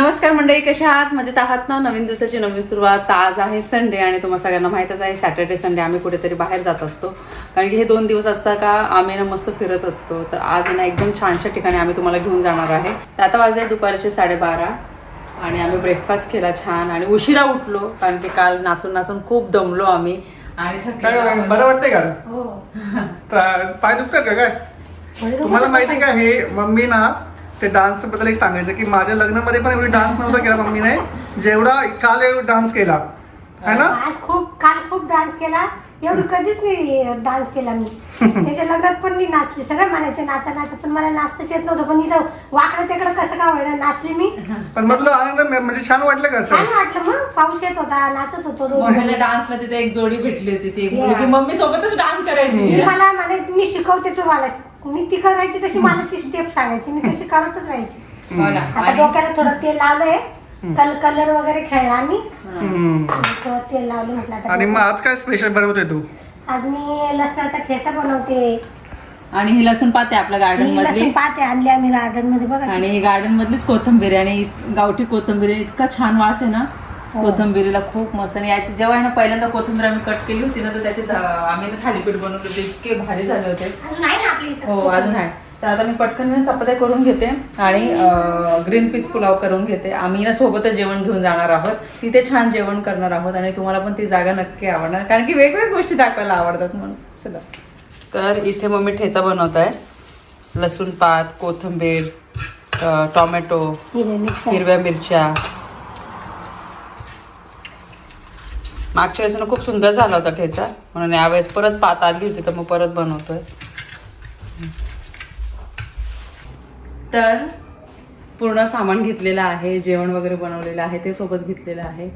नमस्कार मंडळी कशा आहात? मजेत आहात ना? नवीन दिवसाची नवीन सुरुवात. आज आहे संडे आणि तुम्हाला सगळ्यांना माहीतच आहे सॅटर्डे संडे आम्ही कुठेतरी बाहेर जात असतो. कारण की हे दोन दिवस असतात का आम्ही ना मस्त फिरत असतो. तर आज ना एकदम छानशा ठिकाणी आम्ही तुम्हाला घेऊन जाणार आहे. तर आता वाजले दुपारचे साडेबारा आणि आम्ही ब्रेकफास्ट केला छान आणि उशिरा उठलो कारण की काल नाचून नाचून खूप दमलो आम्ही आणि थकलो बरं वाटतंय का? हो. तर पाय दुखतात का काय? तुम्हाला माहिती का हे मम्मी ना ते डान्सबद्दल एक सांगायचं की माझ्या लग्नामध्ये पण एवढी डान्स नव्हता केला मम्मीने. जेवढा काल एवढा डान्स केला. है ना? आज खूप काल खूप डान्स केला. एवढी कधीच नाही डान्स केला मी. त्याच्या लग्नात पण मी नाचली. सगळं म्हणायचे नाचा नाचा. पण मला नाचताच येत नव्हतं. पण इथं वाकडं तिकडं कसं का व्हायला नाचली मी. पण मग तुला आनंद म्हणजे छान वाटलं का छान वाटलं मग. पाऊस येत होता नाचत होतो दोघं. मम्मीला डान्सला तिथे एक जोडी भेटली होती ती. एक Yeah. मुलगी मम्मी सोबतच डान्स करायची. मी मला म्हणे मी शिकवते तुम्हाला. मी ती करायची तशी मला ती स्टेप सांगायची मी तशी करतच राहायची. हो आता डोक्याला थोडं तेल लावलंय कल कलर वगैरे खेळला आम्ही. हम्म. थोडं तेल लावलं म्हटलं आता आणि मग आज काय स्पेशल बनवतोय तू? आज मी लसणाचा ठेसा बनवते. आणि ही लसूण पाते आपल्या गार्डन मी मधली. लसूण पाहते आणली आम्ही गार्डनमध्ये बघा. आणि गार्डन मधलीच कोथंबीर आहे आणि इत- गावठी कोथंबीर आहे. इतका छान वास आहे ना. कोथंबीरीला खूप मस्त. आणि याची जेव्हा आहे ना पहिल्यांदा कोथंबीर आम्ही कट केली होती ना तर त्याचे आम्ही ना थालीपीठ बनवले होते. इतके भारी झाले होते. हो अजून आहे. तर आता मी पटकन चपात्या करून घेते आणि ग्रीन पीस पुलाव करून घेते. आम्ही ना सोबतच जेवण घेऊन जाणार आहोत. तिथे छान जेवण करणार आहोत आणि तुम्हाला पण ती जागा नक्की आवडणार. कारण की वेगवेगळ्या गोष्टी दाखवायला आवडतात म्हणून. चला. तर इथे मम्मी ठेचा बनवत आहे लसूण पात कोथिंबीर टोमॅटो हिरव्या मिरच्या मागच्या वेळेस ना खूप सुंदर झाला होता ठेचा. म्हणून यावेळेस परत पात आली होती तर मग परत बनवतोय. तर पूर्ण सामान घेतलेलं आहे जेवण वगैरे बनवलेलं आहे ते सोबत घेतलेलं आहे.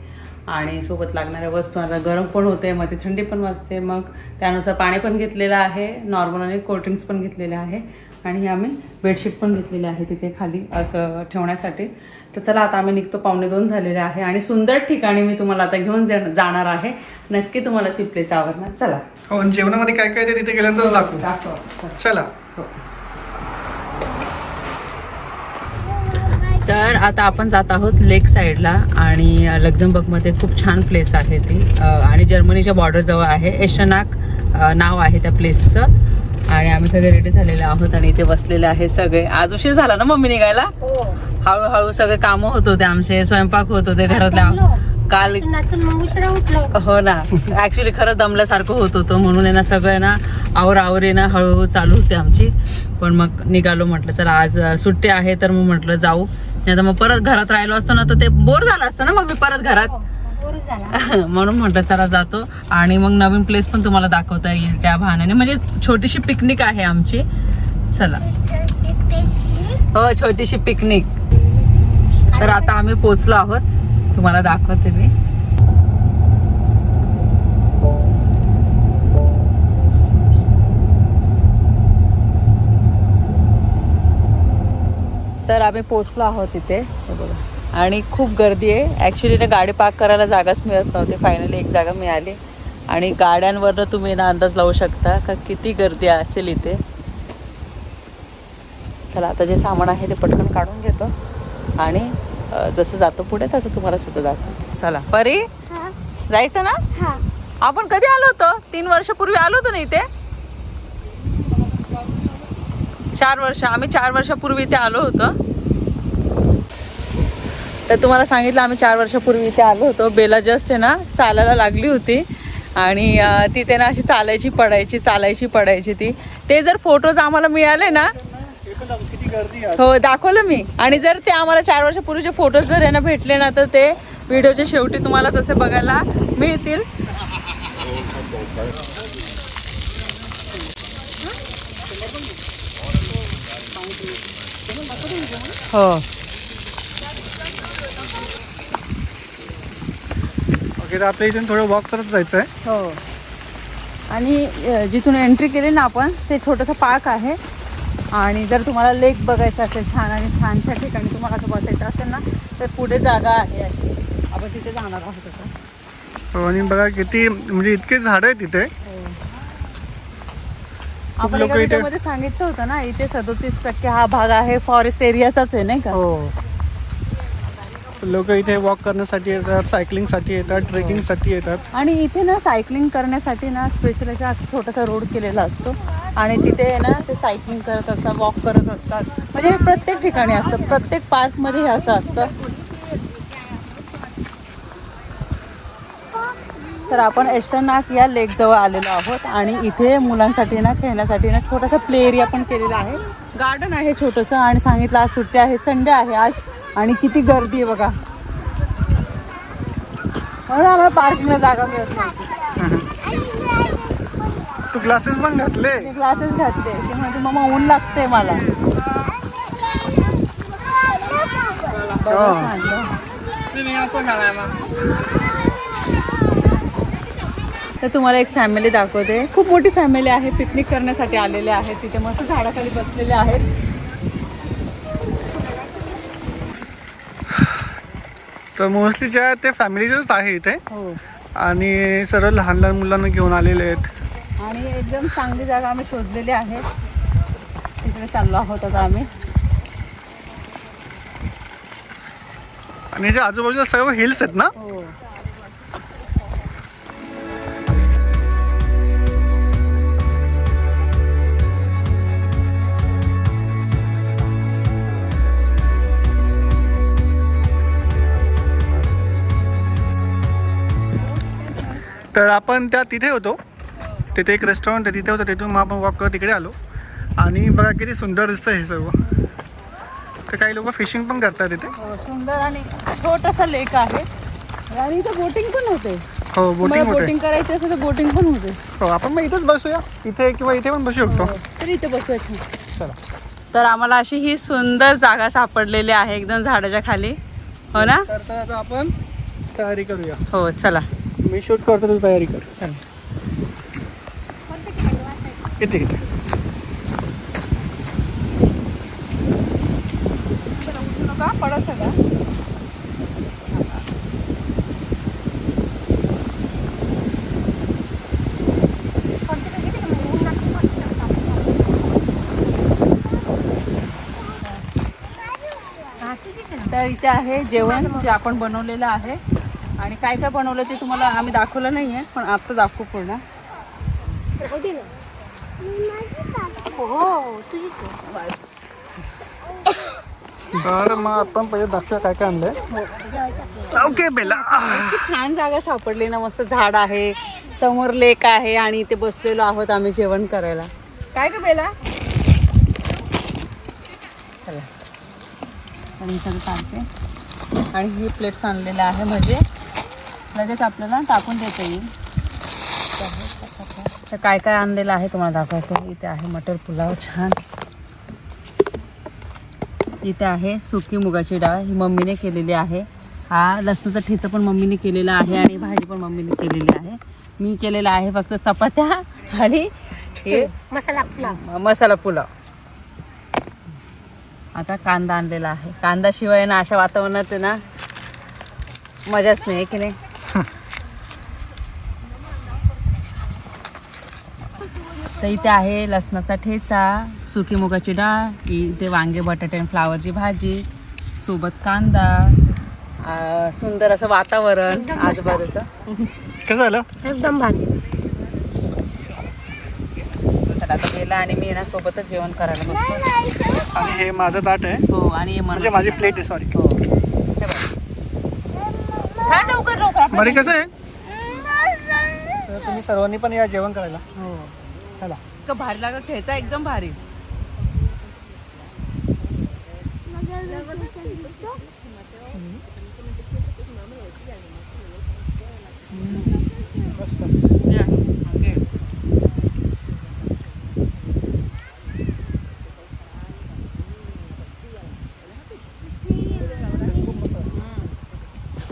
आणि सोबत लागणाऱ्या वस्तू आता गरम पण होते मग ती थंडी पण वाजते मग त्यानुसार पाणी पण घेतलेलं आहे नॉर्मल आणि कोल्ड्रिंक्स पण घेतलेले आहे. आणि आम्ही बेडशीट पण घेतलेली आहे तिथे खाली असं ठेवण्यासाठी. तर चला आता आम्ही निघतो. पावणे दोन झालेले आहे आणि सुंदर ठिकाणी मी तुम्हाला आता घेऊन जाणार आहे. नक्की तुम्हाला ती प्लेस आवडणार. चला. हो जेवणामध्ये काय काय ते तिथे गेल्यानंतर दाखवू. दाखव. चला. हो. तर आता आपण जात आहोत लेक साईडला आणि लक्झमबर्गमध्ये खूप छान प्लेस आहे ती. आणि जर्मनीच्या बॉर्डरजवळ आहे. एशनाक नाव आहे त्या प्लेसचं आणि आम्ही सगळे रेडी झालेले आहोत आणि इथे बसलेले आहे सगळे. आज उशीर झाला ना मम्मी निघायला? हो. हळूहळू सगळे कामं होत होते आमचे स्वयंपाक होत होते घरातल्या. काल हो ना. ऍक्च्युली खरंच दमल्यासारखं होत होतं. म्हणून ना सगळं ना आवर आवर ना हळूहळू चालू होते आमची. पण मग निघालो म्हटलं चला आज सुट्टी आहे. तर मग म्हटलं जाऊ. नाही तर मग परत घरात राहिलो असतो ना तर ते बोर झालं असतं ना मग मी परत घरात? झाला म्हणून म्हटलं चला जातो. आणि मग नवीन प्लेस पण तुम्हाला दाखवता येईल त्या बहाण्याने म्हणजे छोटीशी पिकनिक आहे आमची. चला. हो छोटीशी पिकनिक तर आता आम्ही पोचलो आहोत. तुम्हाला दाखवते मी. तर आम्ही पोचलो आहोत तिथे बघा. आणि खूप गर्दी आहे. ॲक्च्युली ना गाडी पार्क करायला जागाच मिळत नव्हती. फायनली एक जागा मिळाली. आणि गाड्यांवरनं तुम्ही ना अंदाज लावू शकता का किती गर्दी असेल इथे? चला आता जे सामान आहे ते पटकन काढून घेतो. आणि जसं जातो पुढे तसं तुम्हाला सुद्धा दाखवतो. चला. परी? जायचं ना? आपण कधी आलो होतो? तीन वर्षापूर्वी आलो होतो ना इथे? चार वर्ष आम्ही चार वर्षापूर्वी इथे आलो होतो. तर तुम्हाला सांगितलं आम्ही चार वर्षापूर्वी इथे आलो होतो. बेला जस्ट आहे ना चालायला लागली होती. आणि तिथे ना अशी चालायची पडायची चालायची पडायची ती. ते जर फोटोज आम्हाला मिळाले ना हो दाखवलं मी. आणि जर ते आम्हाला चार वर्षापूर्वीचे फोटोज जर यांना भेटले ना तर ते व्हिडिओच्या शेवटी तुम्हाला तसे बघायला मिळतील. हो. ओके तर आपल्या इथून थोडं वॉक करत जायचं आहे हो. आणि अ, जिथून एंट्री केली ना आपण ते छोटंसं पार्क आहे. आणि जर तुम्हाला लेक बघायचं असेल छान आणि छानशा ठिकाणी तुम्हाला असं बसायचं असेल ना तर पुढे जागा आहे. अशी आपण तिथे जाणार आहोत आता. हो आणि बघा किती म्हणजे इतके झाडं आहेत तिथे. आपण लोकं एका इथे- व्हिडिओमध्ये सांगितलं होतं ना इथे सदोतीस टक्के हा भाग आहे फॉरेस्ट एरियाचाच आहे नाही का? हो. लोक इथे वॉक करण्यासाठी येतात सायकलिंगसाठी येतात ट्रेकिंगसाठी येतात. आणि इथे ना सायकलिंग करण्यासाठी ना स्पेशल असा छोटासा रोड केलेला असतो. आणि तिथे ना ते सायकलिंग करत असतात वॉक करत असतात. म्हणजे प्रत्येक ठिकाणी असतं प्रत्येक पार्कमध्ये हे असं असतं. तर आपण एस्टरनाथ या लेक जवळ आलेलो आहोत आणि इथे मुलांसाठी ना खेळण्यासाठी ना छोटासा प्ले एरिया पण केलेला आहे. गार्डन आहे छोटंसं आणि सांगितलं आज सुट्टी आहे संडे आहे. आज आणि किती गर्दी आहे बघा. म्हणून आम्हाला पार्किंगला जागा मिळत नाही तू ग्लासेस पण घातले. मी क्लासेस घातले. ते मग ऊन लागते मला. तर तुम्हाला एक फॅमिली दाखवते. खूप मोठी फॅमिली आहे. पिकनिक करण्यासाठी आलेले आहेत. तिथे मस्त झाडाखाली बसलेले आहेत. तर मोस्टली जे आहे ते फॅमिलीचंच आहे इथे. हो. आणि सर्व लहान लहान मुलांना घेऊन आलेले आहेत. आणि एकदम चांगली जागा आम्ही शोधलेली आहे. तिकडे चाललो आहोत आता आम्ही. आणि जे आजूबाजूला सर्व हिल्स आहेत ना? हो. तर आपण त्या तिथे होतो. तिथे एक रेस्टॉरंट आहे तिथे होतं. तिथून मग आपण वॉक करत तिकडे आलो. आणि बघा किती सुंदर दिसतं हे सर्व. तर काही लोक फिशिंग पण करतात तिथे. हो, सुंदर आणि छोटासा लेक आहे. आणि इथे बोटिंग पण होते. हो बोटिंग बोटिंग करायची असेल तर बोटिंग पण होते. हो आपण मग इथेच बसूया. इथे किंवा इथे पण बसू शकतो. तर इथे बसूया चला. तर आम्हाला अशी ही सुंदर जागा सापडलेली आहे एकदम झाडाच्या खाली. हो ना? तर आपण तयारी करूया. हो चला. मी शूट करतो तू तयारी कर. चला इथे इथे. पडत का तर इथे आहे जेवण जे आपण बनवलेलं आहे. काय काय बनवलं ते तुम्हाला आम्ही दाखवलं नाही आहे पण आत्ता दाखवू पूर्ण. हो तर मग आपण पहिले दाखवूया काय काय आणलंय. ओके बेला. छान जागा सापडली ना मस्त झाड आहे समोर लेक आहे आणि इथे बसलेलो आहोत आम्ही जेवण करायला. काय का बेला? चला. आणि ही प्लेट्स आणलेलं आहे म्हणजे लगेच आपल्याला टाकून देता येईल. तर काय काय आणलेलं आहे तुम्हाला दाखवतो. इथे आहे मटर पुलाव छान. इथे आहे सुकी मुगाची डाळ. ही मम्मीने केलेली आहे. हा लसणाचा ठेचा पण मम्मीने केलेला आहे आणि भाजी पण मम्मीने केलेली आहे. मी केलेला आहे फक्त चपात्या आणि हे मसाला पुलाव. मसाला पुलाव. आता कांदा आणलेला आहे. कांदा शिवाय ना अशा वातावरणात ना मजाच नाही की नाही? तर इथे आहे लसणाचा ठेचा सुकी मुगाची डाळ इथे वांगे बटाटे आणि फ्लावरची भाजी सोबत कांदा सुंदर असं वातावरण. आजूबाजूचं कसं झालं? एकदम भारी. तर आता गेला आणि मी ना सोबतच जेवण करायला बसतो. आणि हे माझं ताट आहे. हो आणि हे म्हणजे माझी प्लेट आहे सॉरी हो. बघ. खा लवकर लवकर. आपलं बरी कसं आहे? तुम्ही सर्वांनी पण या जेवण करायला. हो. चला इतकं भारी लागत ठेचा एकदम भारी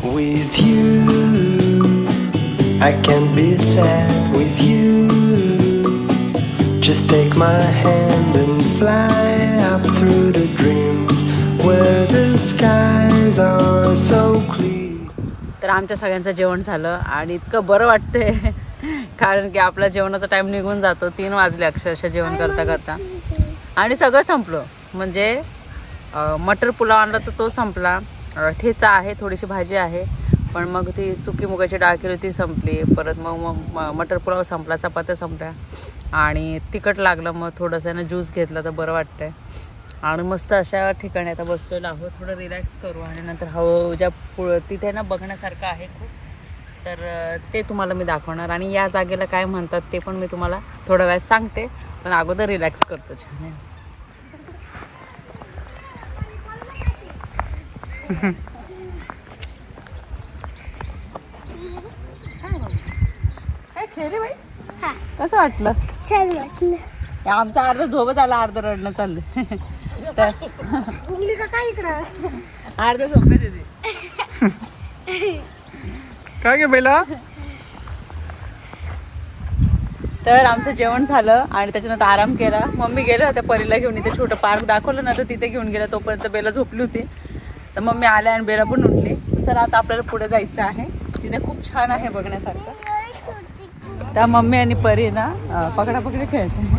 With you, I can be sad with you. Just Take my hand and fly up through the dreams where the skies are so clear. तर आमच्या सगळ्यांचं जेवण झालं आणि इतकं बरं वाटतंय. कारण की आपला जेवणाचा टाइम निघून जातो. तीन वाजले अक्षरशः जेवण करता करता. आणि सगळं संपलं. म्हणजे मटर पुलाव आणला तर तो संपला. ठेचा आहे थोडीशी भाजी आहे. पण मग ती सुकी मुगाची डाळ केली ती संपली. परत मग मग मटर पुलाव संपला चपात्या संपल्या. आणि तिखट लागलं मग थोडंसं ना ज्यूस घेतला तर बरं वाटतंय. आणि मस्त अशा ठिकाणी आता बसलेलो आहोत. थोडं रिलॅक्स करू आणि नंतर हळूहळू ज्या पु तिथे ना बघण्यासारखं आहे खूप. तर ते तुम्हाला मी दाखवणार. आणि या जागेला काय म्हणतात ते पण मी तुम्हाला थोड्या वेळात सांगते. पण अगोदर रिलॅक्स करतो छान कसं वाटलं? छान वाटलं. आमचं अर्ध झोपत आला अर्ध रडणं चाललं. तर काय इकडं? अर्ध झोपेत येते. काय गे बेला? तर आमचं जेवण झालं आणि त्याच्यानंतर आराम केला. मम्मी गेल्या होत्या परीला घेऊन इथे छोटं पार्क दाखवलं ना तर तिथे घेऊन गेला तोपर्यंत बेला झोपली होती. तर मम्मी आल्या आणि बेला पण उठली. तर आता आपल्याला पुढे जायचं आहे. तिथे खूप छान आहे बघण्यासारखं. त्या मम्मी आणि परी ना पकडापकडी खेळते.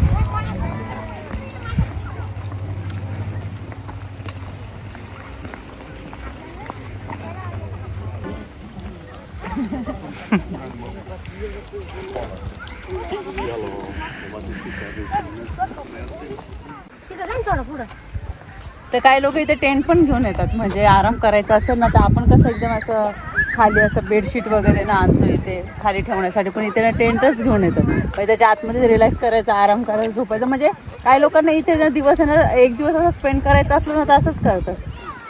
तर काही लोक इथे टेंट पण घेऊन येतात म्हणजे आराम करायचा असेल ना तर आपण कसं एकदम असं खाली असं बेडशीट वगैरे ना आणतो इथे खाली ठेवण्यासाठी. पण इथे ना टेंटच घेऊन येतात म्हणजे त्याच्या आतमध्ये रिलॅक्स करायचा आराम करायचा झोपायचं. म्हणजे काही लोकांना इथे ना दिवस ना एक दिवस असं स्पेंड करायचं असलं ना तर असंच करतात.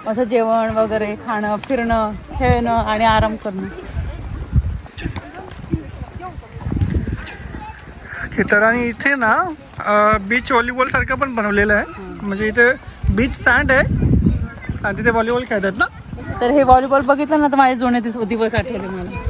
असं जेवण वगैरे खाणं फिरणं खेळणं आणि आराम करणं. आणि इथे ना बीच व्हॉलीबॉल सारखं पण बनवलेलं आहे. म्हणजे इथे बीच सँड आहे. आणि तिथे व्हॉलीबॉल खेळतात ना? तर हे व्हॉलीबॉल बघितलं ना तर माझे जुने दिवस आठवले मला.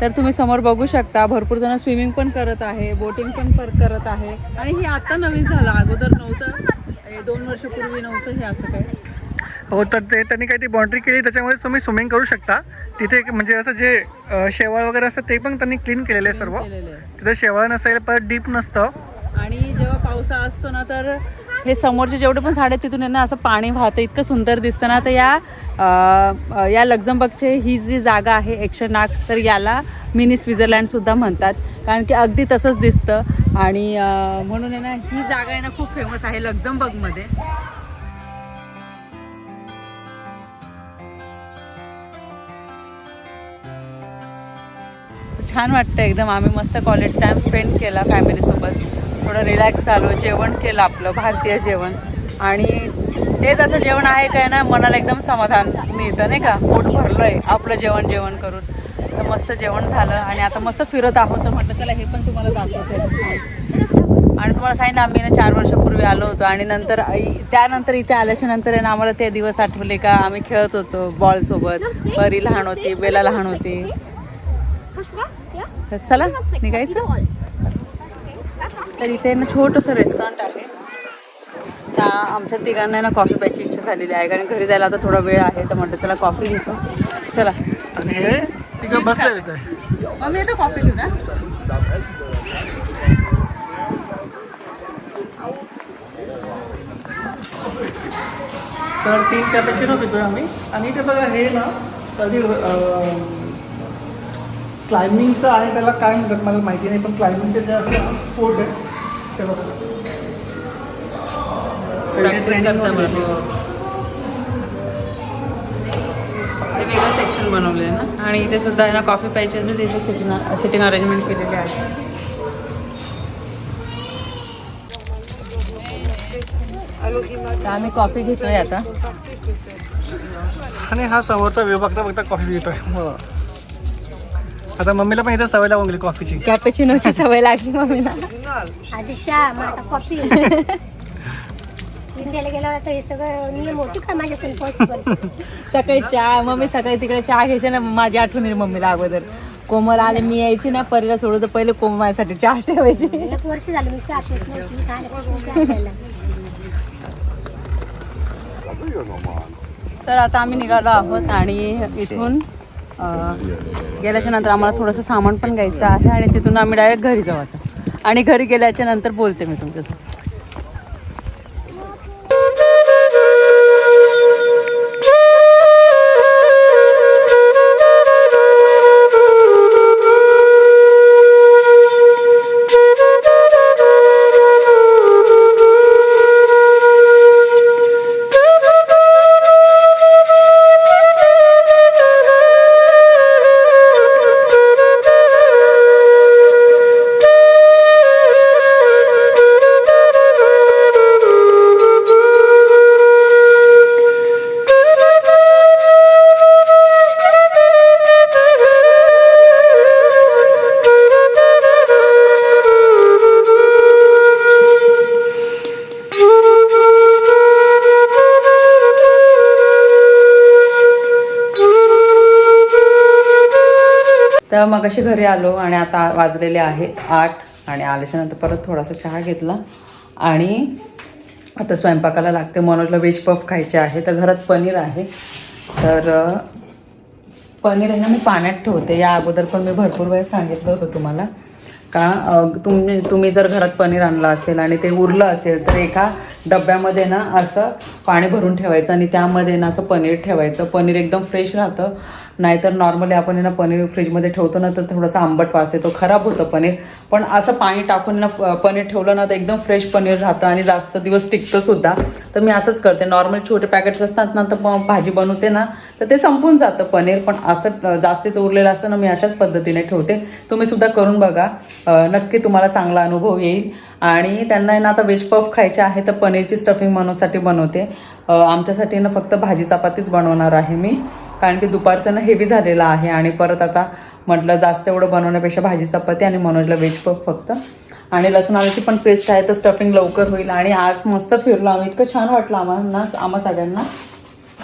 तर तुम्ही समोर बघू शकता भरपूर जण स्विमिंग पण करत आहे बोटिंग पण पर करत आहे. आणि हे आता नवीन झालं अगोदर नव्हतं दोन वर्षापूर्वी नव्हतं हे असं काय हो तर ते त्यांनी काही ती बाउंड्री केली त्याच्यामुळे तुम्ही स्विमिंग करू शकता. तिथे म्हणजे असं जे शेवाळ वगैरे असतं ते पण त्यांनी क्लीन केलेलं आहे सर्व. तिथे शेवाळ नसेल परत डीप नसतं. आणि जेव्हा पावसा असतो ना तर हे समोरचे जेवढे पण झाड आहेत तिथून आहे ना असं पाणी वाहतं इतकं सुंदर दिसतं ना. तर या या लक्झमबर्गचे ही जी जागा आहे एकशे नाग तर याला मिनी स्वित्झर्लँडसुद्धा म्हणतात. कारण की अगदी तसंच दिसतं. आणि म्हणून आहे ना ही जागा आहे ना खूप फेमस आहे लक्झमबर्गमध्ये. छान वाटतं एकदम. आम्ही मस्त कॉलेज टाईम स्पेंड केला फॅमिलीसोबत थोडं रिलॅक्स झालो जेवण केलं आपलं भारतीय जेवण. आणि तेच असं जेवण आहे काय ना मनाला एकदम समाधान मिळतं नाही का? पोट भरलं आहे आपलं जेवण जेवण करून. तर मस्त जेवण झालं आणि आता मस्त फिरत आहोत. तर म्हटलं चला हे पण तुम्हाला दाखवते. आणि तुम्हाला सांगितलं आम्ही ना चार वर्षापूर्वी आलो होतो. आणि नंतर आई- त्यानंतर इथे आल्याच्यानंतर आहे ना आम्हाला ते दिवस आठवले का? आम्ही खेळत होतो बॉलसोबत परी लहान होती बेला लहान होती. चला निघायचं? तर इथे ना छोटंसं रेस्टॉरंट आहे. त्या आमच्या तिघांना ना कॉफी प्यायची इच्छा झालेली आहे. कारण घरी जायला आता थोडा वेळ आहे तर म्हटलं चला कॉफी घेतो. चला. मग येतो कॉफी घेऊ ना तर तीन कॅपेचिनो पितोय आम्ही. आणि इथे बघा हे ना कधी क्लाइम्बिंगचं आहे त्याला काय म्हणतात मला माहिती नाही पण क्लाइम्बिंगचे जे असतं स्पोर्ट आहे ते करता वेगळं सेक्शन बनवले ना? आणि इथे सुद्धा आहे ना कॉफी प्यायची असेल तिथे सिटिंग सिटिंग अरेंजमेंट केलेली आहे. आम्ही कॉफी घेतोय आता. आणि हा समोरचा व्यू बघता बघता कॉफी पितोय. हो. आता मम्मीला पण इथे सवय लावून गेली कॉफीची कॅपेचिनोची सवय लागली मम्मीला. आधी चहा मग आता कॉफी इंडियाला गेल्यावर आता हे सगळं नियम होती का माझ्याकडून पॉसिबल सकाळी चहा मम्मी सकाळी तिकडे चहा घ्यायची ना माझी आठवण येईल मम्मीला अगोदर. कोमल आले मी यायची ना परीला सोडू तर पहिले कोमल माझ्यासाठी चहा ठेवायची. एक वर्ष झालं मी चहा पित नव्हती मी आल्यापासून चहा प्यायला. तर आता आम्ही निघालो आहोत आणि इथून गेल्याच्यानंतर आम्हाला थोडंसं सामान पण घ्यायचं आहे आणि तिथून आम्ही डायरेक्ट घरी जाऊ आता. आणि घरी गेल्याच्यानंतर बोलते मी तुमच्यासोबत. मग अशी घरी आलो आणि आता वाजलेले आहेत आठ आणि आल्याच्यानंतर परत थोडासा चहा घेतला. आणि आता स्वयंपाकाला लागते. मनोजला व्हेज पफ खायचे आहे. तर घरात पनीर आहे. तर पनीर आहे ना मी पाण्यात ठेवते. या अगोदर पण मी भरपूर वेळेस सांगितलं होतं तुम्हाला. का तुम्ही तुम्ही जर घरात पनीर आणलं असेल आणि ते उरलं असेल तर एका डब्यामध्ये ना असं पाणी भरून ठेवायचं आणि त्यामध्ये ना असं पनीर ठेवायचं. पनीर एकदम फ्रेश राहतं. नाहीतर नॉर्मली आपण आहे ना पनीर फ्रीजमध्ये ठेवतो ना तर थोडासा आंबट वास येतो. खराब होतं पनीर. पण असं पाणी टाकून ना पनीर ठेवलं ना तर एकदम फ्रेश पनीर राहतं आणि जास्त दिवस टिकतं सुद्धा. तर मी असंच करते. नॉर्मल छोटे पॅकेट्स असतात ना तर भाजी बनवते ना तर ते संपून जातं पनीर. पण असं जास्तीच उरलेलं असतं ना मी अशाच पद्धतीने ठेवते. तुम्ही सुद्धा करून बघा. नक्की तुम्हाला चांगला अनुभव येईल. आणि त्यांना आहे ना आता वेज पफ खायचे आहे तर पनीरची स्टफिंग बनवण्यासाठी बनवते. आमच्यासाठी ना फक्त भाजी चपातीच बनवणार आहे मी. कारण की दुपारचं ना हेवी झालेलं आहे आणि परत आता म्हटलं जास्त एवढं बनवण्यापेक्षा भाजी चपाती आणि मनोजला व्हेज पफ फक्त. आणि लसूण आल्याची पण पेस्ट आहे तर स्टफिंग लवकर होईल. आणि आज मस्त फिरलो आम्ही. इतकं छान वाटलं आम्हाला आम्हा सगळ्यांना.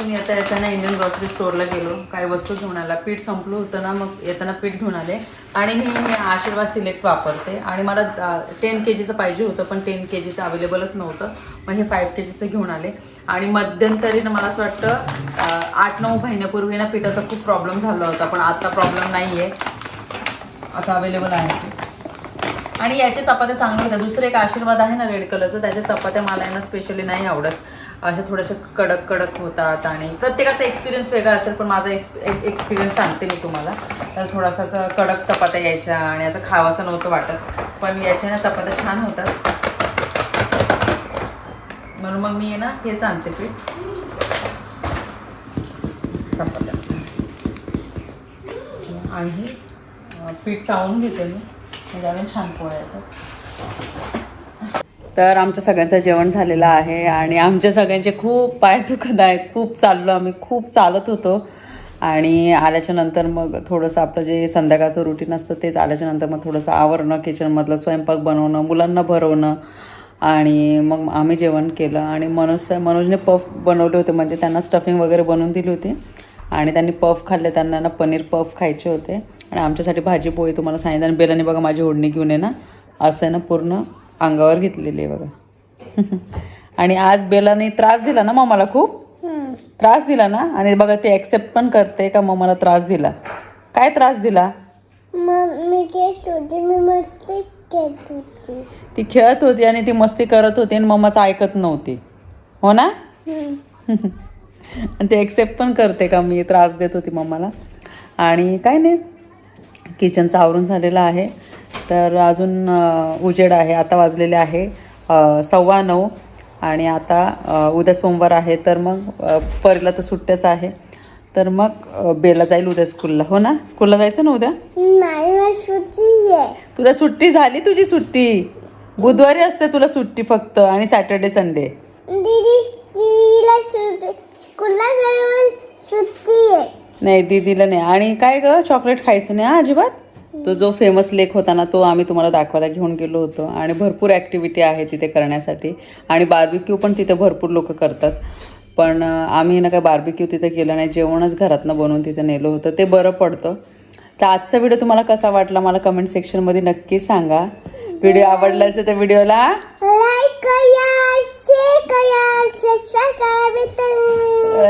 तुम्ही आता येताना इंडियन ग्रॉसरी स्टोअरला गेलो. काही वस्तू घेऊन आला. पीठ संपलं होतं ना मग येताना पीठ घेऊन आले. आणि मी आशीर्वाद सिलेक्ट वापरते. आणि मला टेन के जीचं पाहिजे होतं पण टेन के जीचं अवेलेबलच नव्हतं. मग हे फाईव्ह के जीचं घेऊन आले. आणि मध्यंतरी ना मला असं वाटतं आठ नऊ महिन्यापूर्वी ना पिठाचा खूप प्रॉब्लेम झाला होता. पण आता प्रॉब्लेम नाही आहे आता अवेलेबल आहे ते. आणि याचे चपात्या चांगले होत्या दुसरं एक आशीर्वाद आहे ना रेड कलरचं त्याच्या चपात्या मला यांना स्पेशली नाही आवडत. अशा थोड्याशा कडक कडक होतात आणि प्रत्येकाचा एक्सपिरियन्स वेगळा असेल पण माझा एक्सपिरियन्स सांगते मी तुम्हाला. तर थोडासा असं कडक चपात्या यायच्या आणि असं खावासं नव्हतं वाटत पण याच्या ना चपात्या छान होतात. म्हणून मग मी आहे ना हेच आणते पीठ. चपात्या. आणि पीठ चावून घेते मी. म्हणजे अजून छान पोळ्या येतात. तर आमच्या सगळ्यांचं जेवण झालेलं आहे आणि आमच्या सगळ्यांचे खूप पाय दुखत आहेत. खूप चाललो आम्ही खूप चालत होतो. आणि आल्याच्यानंतर मग थोडंसं आपलं जे संध्याकाळचं रुटीन असतं तेच आल्याच्यानंतर मग थोडंसं आवरणं किचनमधलं स्वयंपाक बनवणं मुलांना भरवणं आणि मग आम्ही जेवण केलं. आणि मनोज मनोजने पफ बनवले होते म्हणजे त्यांना स्टफिंग वगैरे बनवून दिली होती. आणि त्यांनी पफ खाल्ले त्यांना ना पनीर पफ खायचे होते. आणि आमच्यासाठी भाजी पोळी तुम्हाला सांगितलं. आणि बेलाने बघा माझी ओढणी घेऊन ये ना. असं आहे ना पूर्ण. अंगावर घेतलेली आहे बघा. आणि आज बेलाने त्रास दिला ना मम्माला खूप? त्रास दिला ना? आणि बघा ती ॲक्सेप्ट पण करते का मम्माला त्रास दिला? काय त्रास दिला? ती खेळत होती आणि ती मस्ती करत होती आणि मम्माचं ऐकत नव्हती. हो ना? आणि ते एक्सेप्ट पण करते का मी? त्रास देत होती मम्माला आणि काय नाही. किचनचं आवरून झालेलं आहे. तर अजून उजेड आहे. आता वाजलेले आहे सव्वा नऊ आणि आता उद्या सोमवार आहे. तर मग परीला तर सुट्ट्याच आहे. तर मग बेला जाईल उद्या स्कूलला. हो ना? स्कूलला जायचं ना उद्या? नाही सुट्टी आहे. तुला सुट्टी झाली तुझी सुट्टी. बुधवारी असते तुला सुट्टी फक्त आणि सॅटर्डे संडे. सुट्टी आहे. नाही दीदीला नाही. आणि काय ग? चॉकलेट खायचं नाही अजिबात? तो जो फेमस लेक होता ना तो आम्ही तुम्हाला दाखवायला घेऊन गेलो होतो. आणि भरपूर ॲक्टिव्हिटी आहे तिथे करण्यासाठी. आणि बार्बिक्यू पण तिथे भरपूर लोक करतात. पण आम्ही ना काय बार्बिक्यू तिथे केलं नाही. जेवणच घरातनं बनवून तिथे नेलं होतं. ते बरं पडतं. तर आजचा व्हिडिओ तुम्हाला कसा वाटला मला कमेंट सेक्शनमध्ये नक्की सांगा. व्हिडिओ आवडला असेल तर व्हिडिओला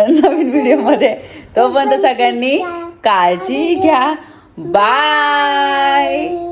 नवीन व्हिडिओमध्ये तोपर्यंत सगळ्यांनी काळजी घ्या. Bye! Bye!